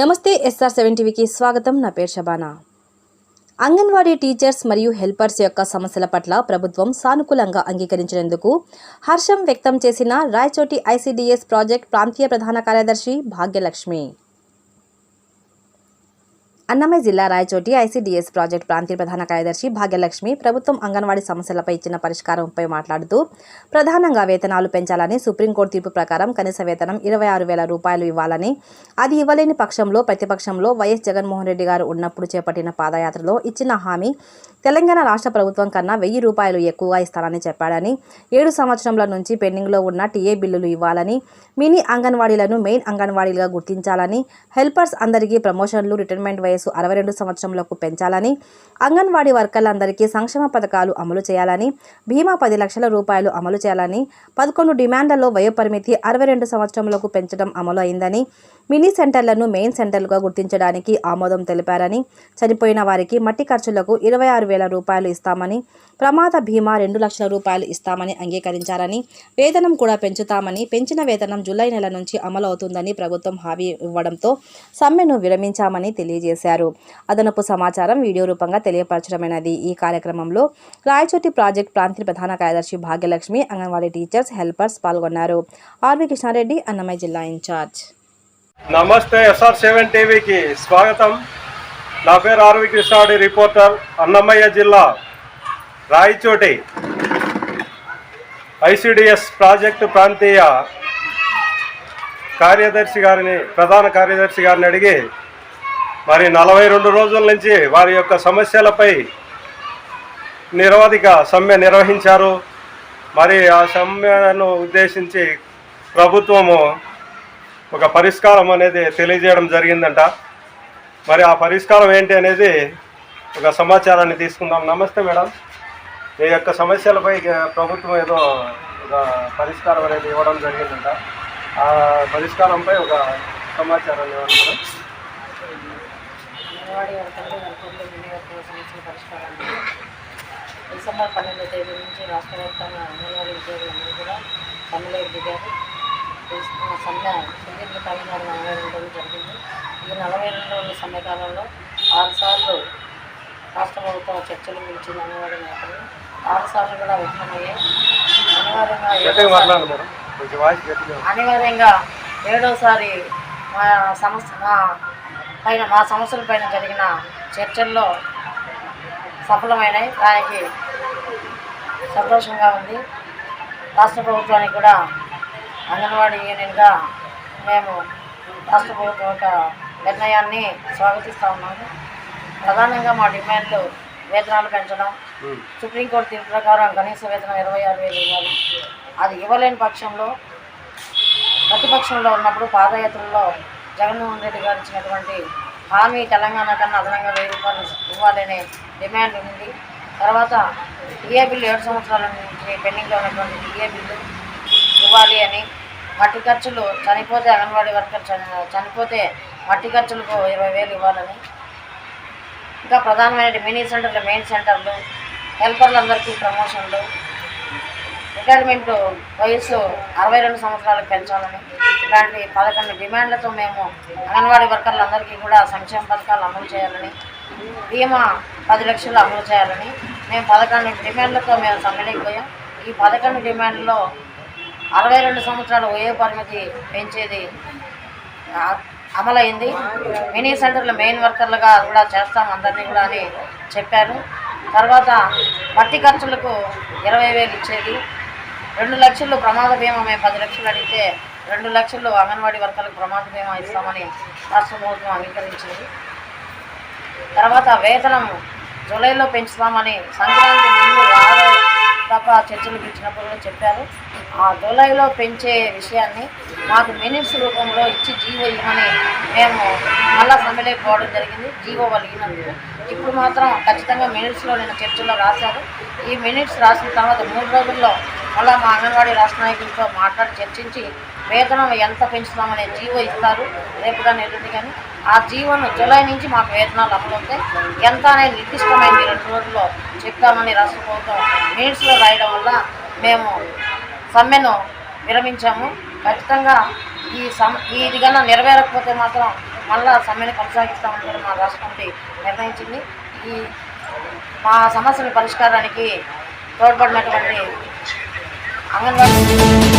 నమస్తే SR seven టీవీకి స్వాగతం. నా పేరు షబానా అంగన్వాడీ టీచర్స్ మరియు హెల్పర్స్ యొక్క సమస్యల పట్ల ప్రభుత్వం సానుకూలంగా అంగీకరించినందుకు హర్షం వ్యక్తం చేసిన రాయచోటి ఐసీడీఎస్ ప్రాజెక్ట్ ప్రాంతీయ ప్రధాన కార్యదర్శి భాగ్యలక్ష్మి. అన్నమయ్య జిల్లా రాయచోటి ఐసీడీఎస్ ప్రాజెక్ట్ ప్రాంతీయ ప్రధాన కార్యదర్శి భాగ్యలక్ష్మి ప్రభుత్వం అంగన్వాడీ సమస్యలపై ఇచ్చిన పరిష్కారంపై మాట్లాడుతూ ప్రధానంగా వేతనాలు పెంచాలని సుప్రీంకోర్టు తీర్పు ప్రకారం కనీస వేతనం ఇరవై ఆరు వేల రూపాయలు ఇవ్వాలని అది ఇవ్వలేని పక్షంలో ప్రతిపక్షంలో వైఎస్ జగన్మోహన్ రెడ్డి గారు ఉన్నప్పుడు చేపట్టిన పాదయాత్రలో ఇచ్చిన హామీ తెలంగాణ రాష్ట్ర ప్రభుత్వం కన్నా వెయ్యి రూపాయలు ఎక్కువగా ఇస్తానని చెప్పాడని ఏడు సంవత్సరంల నుంచి పెండింగ్లో ఉన్న టీఏ బిల్లులు ఇవ్వాలని మినీ అంగన్వాడీలను మెయిన్ అంగన్వాడీలుగా గుర్తించాలని హెల్పర్స్ అందరికీ ప్రమోషన్లు రిటైర్మెంట్ వయసు అరవై రెండు సంవత్సరంలోకి పెంచాలని అంగన్వాడీ వర్కర్లందరికీ సంక్షేమ పథకాలు అమలు చేయాలని బీమా పది లక్షల రూపాయలు అమలు చేయాలని పదకొండు డిమాండ్లలో వయోపరిమితి అరవై రెండు సంవత్సరములకు పెంచడం అమలు అయిందని మినీ సెంటర్లను మెయిన్ సెంటర్లుగా గుర్తించడానికి ఆమోదం తెలిపారని చనిపోయిన వారికి మట్టి ఖర్చులకు ఇరవై ఆరు వేల రూపాయలు ఇస్తామని ప్రమాద బీమా రెండు లక్షల రూపాయలు ఇస్తామని అంగీకరించారని వేతనం కూడా పెంచుతామని పెంచిన వేతనం జూలై నెల నుంచి అమలు అవుతుందని ప్రభుత్వం హామీ ఇవ్వడంతో సమ్మెను విరమించామని తెలియజేశారు. అదనపు సమాచారం వీడియో రూపంగా తెలియపరచడమైనది. ఈ కార్యక్రమంలో రాయచోటి ప్రాజెక్ట్ ప్రాంతీయ ప్రధాన కార్యదర్శి భాగ్యలక్ష్మి అంగన్వాడీ టీచర్స్ హెల్పర్స్ పాల్గొన్నారు. ఆర్వి కృష్ణారెడ్డి అన్నమయ్య జిల్లా ఇన్ఛార్జ్. నమస్తే ఎస్ఆర్ సెవెన్ టీవీకి స్వాగతం. నా పేరు ఆర్వి కృష్ణాడి రిపోర్టర్ అన్నమయ్య జిల్లా రాయచోటి. ఐసిడిఎస్ ప్రాజెక్టు ప్రాంతీయ కార్యదర్శి గారిని ప్రధాన కార్యదర్శి గారిని అడిగి మరి నలభై రెండు రోజుల నుంచి వారి యొక్క సమస్యలపై నిరవధిక సమ్మె నిర్వహించారు. మరి ఆ సమ్మెను ఉద్దేశించి ప్రభుత్వము ఒక పరిష్కారం అనేది తెలియజేయడం జరిగిందంట. మరి ఆ పరిష్కారం ఏంటి అనేది ఒక సమాచారాన్ని తీసుకుందాం. నమస్తే మేడం. మీ యొక్క సమస్యలపై ప్రభుత్వం ఏదో ఒక పరిష్కారం అనేది ఇవ్వడం జరిగిందంట. ఆ పరిష్కారంపై ఒక సమాచారాన్ని ఇవ్వండి మేడం. అంగన్వాడీ వర్కర్లు మినీ వర్కర్ల సమస్యల పరిష్కారానికి డిసెంబర్ పన్నెండో తేదీ నుంచి రాష్ట్ర వ్యాప్తంగా అంగన్వాడీ ఉద్యోగులందరూ కూడా సమ్మెలో దిగారు. సమ్మె సుదీర్ఘకాలంగా నలభై రెండు రోజులు జరిగింది. ఈ నలభై రెండు రోజుల సమ్మె కాలంలో ఆరు సార్లు రాష్ట్ర ప్రభుత్వం చర్చలు పిలిచింది అంగన్వాడీ నేతలు. ఆరు సార్లు కూడా విఫలమయ్యాయి. అనివార్యంగా అనివార్యంగా ఏడోసారి మా సమస్య మా పైన మా సమస్యల పైన జరిగిన చర్చల్లో సఫలమైనాయి దానికి సంతోషంగా ఉంది. రాష్ట్ర ప్రభుత్వానికి కూడా అంగన్వాడీ యూనియన్గా మేము రాష్ట్ర ప్రభుత్వం యొక్క నిర్ణయాన్ని స్వాగతిస్తూ ఉన్నాము. ప్రధానంగా మా డిమాండ్లు వేతనాలు పెంచడం. సుప్రీంకోర్టు తీర్పు ప్రకారం కనీస వేతనం ఇరవై ఆరు వేలు ఇవ్వాలి. అది ఇవ్వలేని పక్షంలో ప్రతిపక్షంలో ఉన్నప్పుడు పాదయాత్రలో జగన్మోహన్ రెడ్డి గారు ఇచ్చినటువంటి హామీ తెలంగాణ కన్నా అదనంగా వెయ్యి రూపాయలు ఇవ్వాలనే డిమాండ్ ఉంది. తర్వాత టీఏ బిల్లు ఏడు సంవత్సరాల నుంచి పెండింగ్లో ఉన్నటువంటి టీఏ బిల్లు ఇవ్వాలి అని మట్టి ఖర్చులు చనిపోతే అంగన్వాడీ వర్కర్ చని- చనిపోతే మట్టి ఖర్చులకు ఇరవై వేలు ఇవ్వాలని. ఇంకా ప్రధానమైన మినీ సెంటర్లు మెయిన్ సెంటర్లు హెల్పర్లందరికీ ప్రమోషన్లు. రిటైర్మెంట్ వయసు అరవై రెండు సంవత్సరాలకు పెంచాలని ఇలాంటి పదకొండు డిమాండ్లతో మేము అంగన్వాడీ వర్కర్లందరికీ కూడా సంక్షేమ పథకాలు అమలు చేయాలని బీమా పది లక్షలు అమలు చేయాలని మేము పదకొండు డిమాండ్లతో మేము సమ్మెలేకపోయాం ఈ పదకొండు డిమాండ్లో అరవై రెండు సంవత్సరాల వయో పరిమితి పెంచేది అమలైంది. మినీ సెంటర్లో మెయిన్ వర్కర్లుగా కూడా చేస్తాం అందరినీ కూడా అని చెప్పారు. తర్వాత మట్టి ఖర్చులకు ఇరవై వేలు ఇచ్చేది. రెండు లక్షలు ప్రమాద బీమా మేము పది లక్షలు అడిగితే రెండు లక్షలు అంగన్వాడీ వర్కర్లకు ప్రమాద బీమా ఇస్తామని రాష్ట్ర ప్రభుత్వం అంగీకరించింది. తర్వాత వేతనం జూలైలో పెంచుతామని సంక్రాంతి ముందు ఆరో తప్ప చర్చలు పిలిచినప్పుడు చెప్పారు. ఆ జూలైలో పెంచే విషయాన్ని మాకు మినిట్స్ రూపంలో ఇచ్చి జీవో ఇవ్వమని మేము మళ్ళా సమ్మెలోకి పోవడం జరిగింది. జీవో వాళ్ళు ఇప్పుడు మాత్రం ఖచ్చితంగా మినిట్స్లో నేను చర్చలో రాశారు ఈ మినిట్స్ రాసిన తర్వాత మూడు రోజుల్లో మళ్ళీ మా అంగన్వాడీ రాష్ట్ర నాయకులతో మాట్లాడి చర్చించి వేతనం ఎంత పెంచుతామనే జీవో ఇస్తారు. రేపు కానీ ఎల్లుండి కానీ ఆ జీవోను జూలై నుంచి మాకు వేతనాలు అమలవుతాయి ఎంత అనేది నిర్దిష్టమైన రెండు రోజుల్లో చెప్తామని రాష్ట్ర ప్రభుత్వం మినిట్స్లో రాయడం వల్ల మేము సమ్మెను విరమించాము. ఖచ్చితంగా ఈ సమ్ ఇది కన్నా నెరవేరకపోతే మాత్రం మళ్ళా సమ్మెను కొనసాగిస్తామని కూడా మా రాష్ట్ర కమిటీ నిర్ణయించింది. ఈ మా సమస్యల పరిష్కారానికి తోడ్పడినటువంటి అంగన్వాడీ